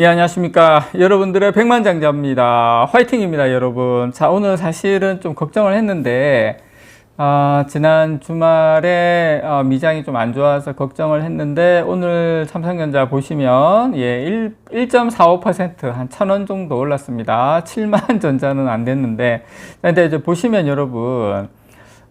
예, 안녕하십니까. 여러분들의 백만장자입니다. 화이팅입니다, 여러분. 자, 오늘 사실은 좀 걱정을 했는데, 아, 지난 주말에 어, 미장이 좀 안 좋아서 걱정을 했는데, 오늘 삼성전자 보시면, 예, 1, 1.45%, 한 천 원 정도 올랐습니다. 7만 전자는 안 됐는데, 근데 이제 보시면 여러분,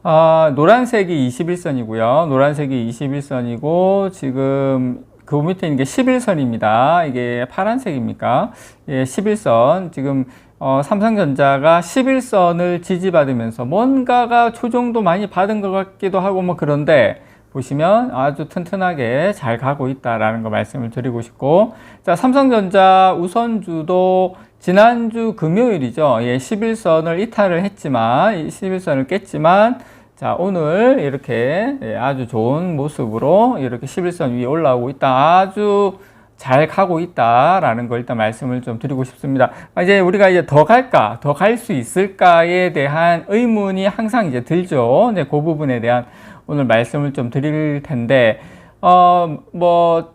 아, 노란색이 21선이고요. 노란색이 21선이고, 지금 그 밑에 있는 게 11선입니다. 이게 파란색입니까? 예, 11선. 지금 어, 삼성전자가 11선을 지지받으면서 뭔가가 초정도 많이 받은 것 같기도 하고 뭐 그런데 보시면 아주 튼튼하게 잘 가고 있다라는 거 말씀을 드리고 싶고 자 삼성전자 우선주도 지난주 금요일이죠 예 11선을 이탈을 했지만 11선을 깼지만 자, 오늘 이렇게 예, 아주 좋은 모습으로 이렇게 11선 위에 올라오고 있다. 아주 잘 가고 있다라는 걸 일단 말씀을 좀 드리고 싶습니다. 아, 이제 우리가 이제 더 갈까, 더 갈 수 있을까에 대한 의문이 항상 이제 들죠. 이제 그 부분에 대한 오늘 말씀을 좀 드릴 텐데, 어, 뭐,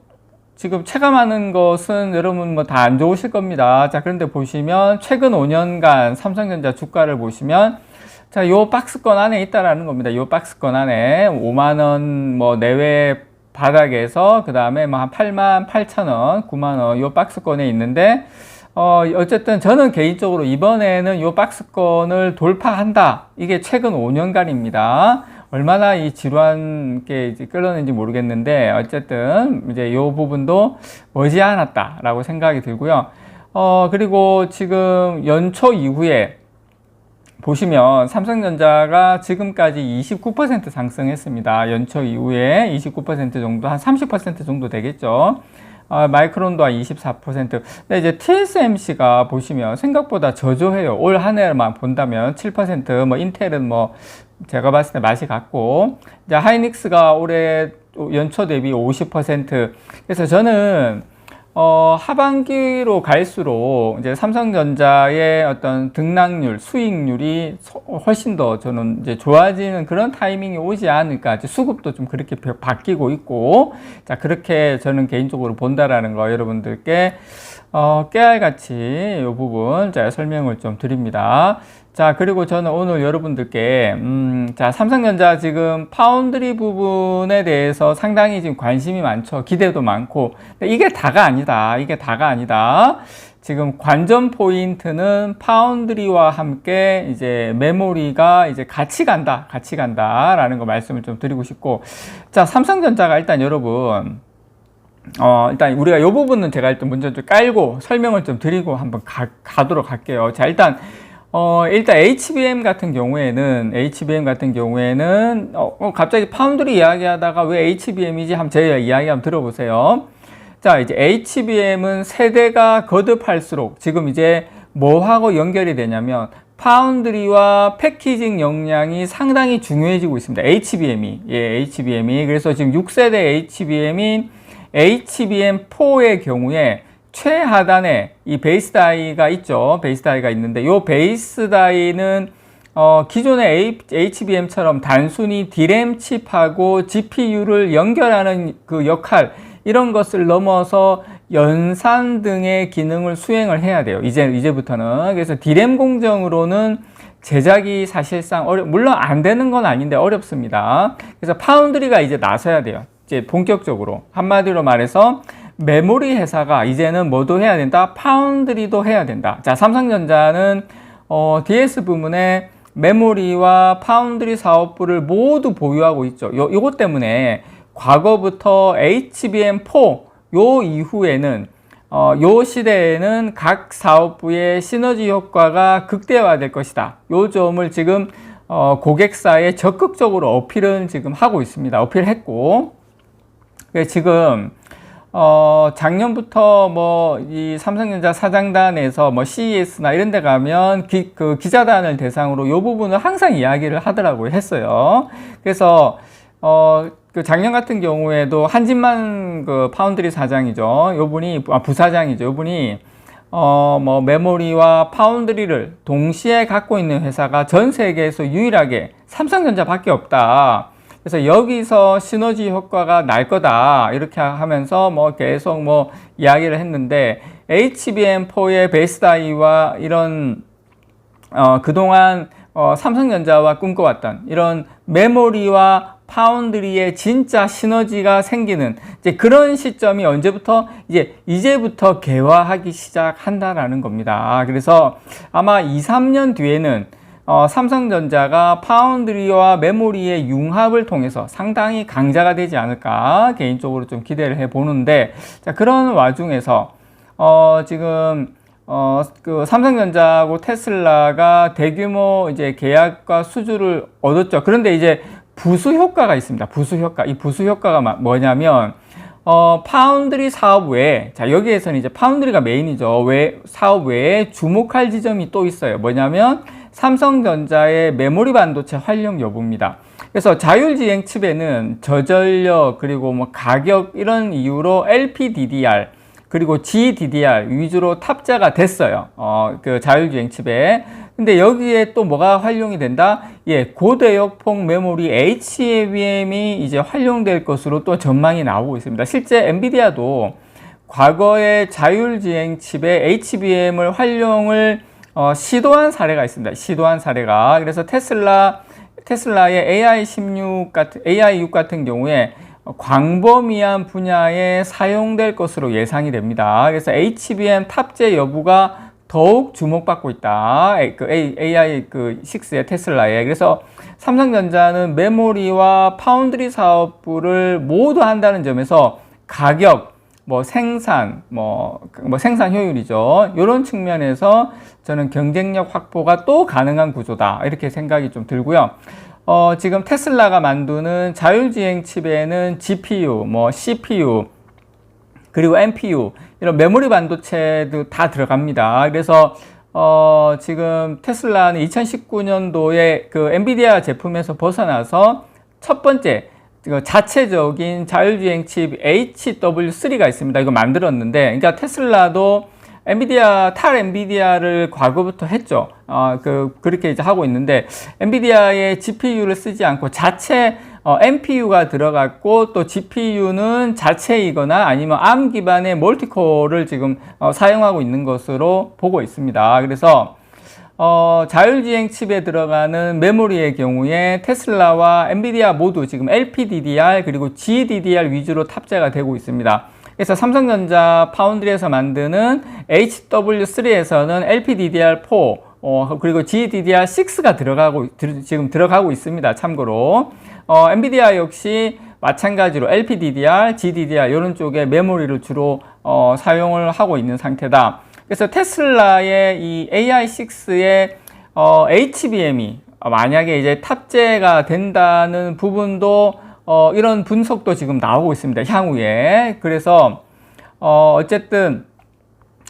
지금 체감하는 것은 여러분 뭐 다 안 좋으실 겁니다. 자, 그런데 보시면 최근 5년간 삼성전자 주가를 보시면 자, 요 박스권 안에 있다라는 겁니다. 요 박스권 안에 5만 원 뭐 내외 바닥에서 그 다음에 뭐 한 8만 8천 원, 9만 원 요 박스권에 있는데 어 어쨌든 저는 개인적으로 이번에는 요 박스권을 돌파한다. 이게 최근 5년간입니다. 얼마나 이 지루한 게 이제 끌어낸지 모르겠는데 어쨌든 이제 요 부분도 머지않았다라고 생각이 들고요. 어 그리고 지금 연초 이후에 보시면 삼성전자가 지금까지 29% 상승했습니다. 연초 이후에 29% 정도, 한 30% 정도 되겠죠. 어, 마이크론도 한 24%. 근데 이제 TSMC가 보시면 생각보다 저조해요. 올 한 해만 본다면 7%, 뭐 인텔은 뭐 제가 봤을 때 맛이 같고, 이제 하이닉스가 올해 연초 대비 50%. 그래서 저는 어, 하반기로 갈수록 이제 삼성전자의 어떤 등락률, 수익률이 훨씬 더 저는 이제 좋아지는 그런 타이밍이 오지 않을까. 이제 수급도 좀 그렇게 바뀌고 있고, 자, 그렇게 저는 개인적으로 본다라는 거 여러분들께 어, 깨알같이 이 부분 제가 설명을 좀 드립니다. 자, 그리고 저는 오늘 여러분들께, 음, 자, 삼성전자 지금 파운드리 부분에 대해서 상당히 지금 관심이 많죠. 기대도 많고. 이게 다가 아니다. 이게 다가 아니다. 지금 관전 포인트는 파운드리와 함께 이제 메모리가 이제 같이 간다. 같이 간다. 라는 거 말씀을 좀 드리고 싶고. 자, 삼성전자가 일단 여러분, 어, 일단 우리가 이 부분은 제가 일단 먼저 좀 깔고 설명을 좀 드리고 한번 가, 가도록 할게요. 자, 일단 어, 일단 HBM 같은 경우에는, HBM 같은 경우에는, 어, 어, 갑자기 파운드리 이야기하다가 왜 HBM이지? 한번 제 이야기 한번 들어보세요. 자, 이제 HBM은 세대가 거듭할수록 지금 이제 뭐하고 연결이 되냐면, 파운드리와 패키징 역량이 상당히 중요해지고 있습니다. HBM이. 예, HBM이. 그래서 지금 6세대 HBM인 HBM4의 경우에 최하단에 이 베이스 다이가 있죠. 베이스 다이가 있는데 이 베이스 다이는 어, 기존의 HBM처럼 단순히 디램 칩하고 GPU를 연결하는 그 역할 이런 것을 넘어서 연산 등의 기능을 수행을 해야 돼요. 이제 이제부터는 그래서 디램 공정으로는 제작이 사실상 어려 물론 안 되는 건 아닌데 어렵습니다. 그래서 파운드리가 이제 나서야 돼요. 이제 본격적으로 한마디로 말해서 메모리 회사가 이제는 뭐도 해야 된다? 파운드리도 해야 된다. 자, 삼성전자는 어, DS 부문에 메모리와 파운드리 사업부를 모두 보유하고 있죠. 요, 요것 때문에 과거부터 HBM4 요 이후에는 어, 요 시대에는 각 사업부의 시너지 효과가 극대화될 것이다. 요 점을 지금 어, 고객사에 적극적으로 어필은 지금 하고 있습니다. 어필했고, 지금 어, 작년부터 뭐 이 삼성전자 사장단에서 뭐 CES나 이런 데 가면 기, 그 기자단을 대상으로 요 부분을 항상 이야기를 하더라고요. 했어요. 그래서 어, 그 작년 같은 경우에도 한진만 그 파운드리 사장이죠. 요 분이 아, 부사장이죠. 요 분이 어, 뭐 메모리와 파운드리를 동시에 갖고 있는 회사가 전 세계에서 유일하게 삼성전자밖에 없다. 그래서 여기서 시너지 효과가 날 거다. 이렇게 하면서 뭐 계속 뭐 이야기를 했는데 HBM4의 베이스 다이와 이런 어, 그동안 어, 삼성전자와 꿈꿔왔던 이런 메모리와 파운드리의 진짜 시너지가 생기는 이제 그런 시점이 언제부터 이제 이제부터 개화하기 시작한다라는 겁니다. 그래서 아마 2, 3년 뒤에는 어, 삼성전자가 파운드리와 메모리의 융합을 통해서 상당히 강자가 되지 않을까 개인적으로 좀 기대를 해 보는데 자, 그런 와중에서 어, 지금 어, 그 삼성전자하고 테슬라가 대규모 이제 계약과 수주를 얻었죠. 그런데 이제 부수 효과가 있습니다. 부수 효과. 이 부수 효과가 뭐냐면 어, 파운드리 사업 외에, 자, 여기에서는 이제 파운드리가 메인이죠. 외, 사업 외에 주목할 지점이 또 있어요. 뭐냐면, 삼성전자의 메모리 반도체 활용 여부입니다. 그래서 자율주행 칩에는 저전력, 그리고 뭐 가격, 이런 이유로 LPDDR, 그리고 GDDR 위주로 탑재가 됐어요. 어, 그 자율주행 칩에. 근데 여기에 또 뭐가 활용이 된다? 예, 고대역폭 메모리 HBM이 이제 활용될 것으로 또 전망이 나오고 있습니다. 실제 엔비디아도 과거에 자율주행 칩에 HBM을 활용을 어, 시도한 사례가 있습니다. 시도한 사례가. 그래서 테슬라, 테슬라의 AI16 같은, AI6 같은 경우에 광범위한 분야에 사용될 것으로 예상이 됩니다. 그래서 HBM 탑재 여부가 더욱 주목받고 있다. 그 AI 그 6의 테슬라에. 그래서 삼성전자는 메모리와 파운드리 사업부를 모두 한다는 점에서 가격, 뭐 생산, 뭐, 뭐 생산 효율이죠. 이런 측면에서 저는 경쟁력 확보가 또 가능한 구조다. 이렇게 생각이 좀 들고요. 어, 지금 테슬라가 만드는 자율주행 칩에는 GPU, 뭐 CPU, 그리고 NPU, 이런 메모리 반도체도 다 들어갑니다. 그래서 어, 지금 테슬라는 2019년도에 그 엔비디아 제품에서 벗어나서 첫 번째 그 자체적인 자율주행 칩 HW3가 있습니다. 이거 만들었는데, 그러니까 테슬라도 엔비디아 탈 엔비디아를 과거부터 했죠. 어, 그 그렇게 이제 하고 있는데 엔비디아의 GPU를 쓰지 않고 자체 어, NPU가 들어갔고 또 GPU는 자체이거나 아니면 ARM 기반의 멀티코어를 지금 어, 사용하고 있는 것으로 보고 있습니다. 그래서 어, 자율주행 칩에 들어가는 메모리의 경우에 테슬라와 엔비디아 모두 지금 LPDDR 그리고 GDDR 위주로 탑재가 되고 있습니다. 그래서 삼성전자 파운드리에서 만드는 HW3에서는 LPDDR4 어, 그리고 GDDR6가 들어가고 지금 들어가고 있습니다. 참고로 어, 엔비디아 역시 마찬가지로 LPDDR, GDDR 이런 쪽에 메모리를 주로 어, 사용을 하고 있는 상태다. 그래서 테슬라의 이 AI6의 어, HBM이 만약에 이제 탑재가 된다는 부분도 어, 이런 분석도 지금 나오고 있습니다. 향후에. 그래서 어, 어쨌든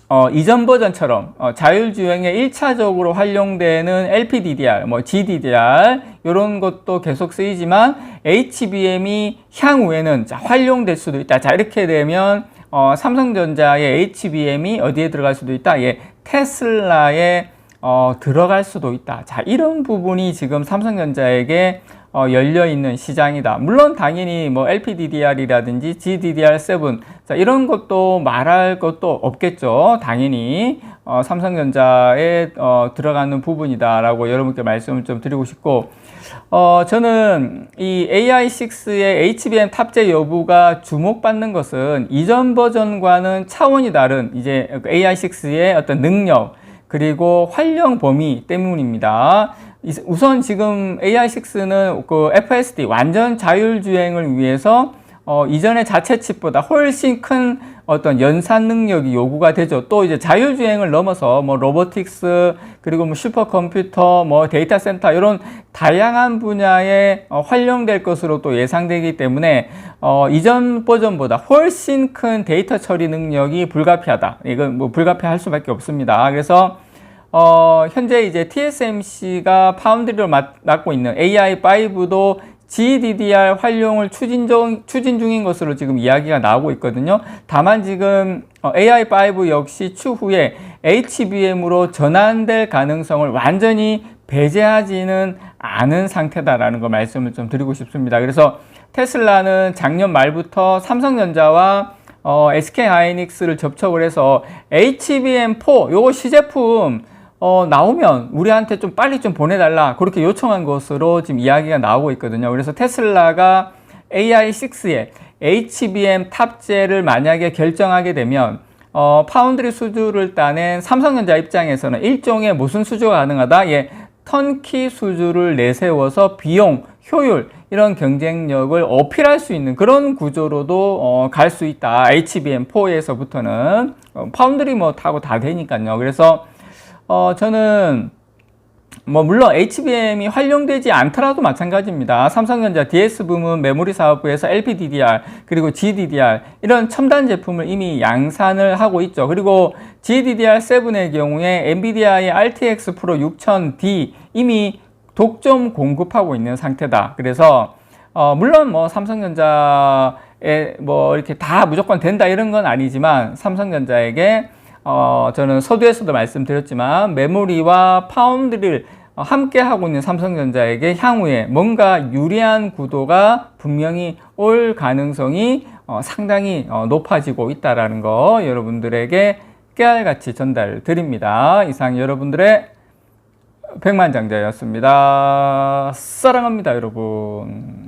어, 이전 버전처럼 어, 자율주행에 1차적으로 활용되는 LPDDR, 뭐 GDDR 이런 것도 계속 쓰이지만 HBM이 향후에는 자, 활용될 수도 있다. 자 이렇게 되면 어, 삼성전자의 HBM이 어디에 들어갈 수도 있다. 예, 테슬라에 어, 들어갈 수도 있다. 자 이런 부분이 지금 삼성전자에게 어, 열려 있는 시장이다. 물론 당연히 뭐 LPDDR이라든지 GDDR7 자, 이런 것도 말할 것도 없겠죠. 당연히 어, 삼성전자에 어, 들어가는 부분이다라고 여러분께 말씀을 좀 드리고 싶고 어, 저는 이 AI6의 HBM 탑재 여부가 주목받는 것은 이전 버전과는 차원이 다른 이제 AI6의 어떤 능력 그리고 활용 범위 때문입니다. 우선 지금 AI6는 그 FSD 완전 자율주행을 위해서 어, 이전의 자체 칩보다 훨씬 큰 어떤 연산 능력이 요구가 되죠. 또 이제 자율주행을 넘어서 뭐 로보틱스 그리고 뭐 슈퍼컴퓨터 뭐 데이터 센터 이런 다양한 분야에 어, 활용될 것으로 또 예상되기 때문에 어, 이전 버전보다 훨씬 큰 데이터 처리 능력이 불가피하다. 이건 뭐 불가피할 수밖에 없습니다. 그래서 어, 현재 이제 TSMC가 파운드리를 맡고 있는 AI5도 GDDR 활용을 추진, 중, 추진 중인 것으로 지금 이야기가 나오고 있거든요. 다만 지금 어, AI5 역시 추후에 HBM으로 전환될 가능성을 완전히 배제하지는 않은 상태다라는 거 말씀을 좀 드리고 싶습니다. 그래서 테슬라는 작년 말부터 삼성전자와 어, SK 하이닉스를 접촉을 해서 HBM4 요거 시제품 어, 나오면 우리한테 좀 빨리 좀 보내달라 그렇게 요청한 것으로 지금 이야기가 나오고 있거든요. 그래서 테슬라가 AI6에 HBM 탑재를 만약에 결정하게 되면 어, 파운드리 수주를 따낸 삼성전자 입장에서는 일종의 무슨 수주가 가능하다? 예, 턴키 수주를 내세워서 비용, 효율 이런 경쟁력을 어필할 수 있는 그런 구조로도 어, 갈 수 있다. HBM4에서부터는 어, 파운드리 뭐 타고 다 되니까요. 그래서 어, 저는 뭐 물론 HBM이 활용되지 않더라도 마찬가지입니다. 삼성전자 DS 부문 메모리 사업부에서 LPDDR 그리고 GDDR 이런 첨단 제품을 이미 양산을 하고 있죠. 그리고 GDDR7의 경우에 NVIDIA의 RTX 프로 6000D 이미 독점 공급하고 있는 상태다. 그래서 어 물론 뭐 삼성전자에 뭐 이렇게 다 무조건 된다 이런 건 아니지만 삼성전자에게 어, 저는 서두에서도 말씀드렸지만 메모리와 파운드리를 함께 하고 있는 삼성전자에게 향후에 뭔가 유리한 구도가 분명히 올 가능성이 어, 상당히 어, 높아지고 있다라는 거 여러분들에게 깨알같이 전달 드립니다. 이상 여러분들의 백만장자였습니다. 사랑합니다, 여러분.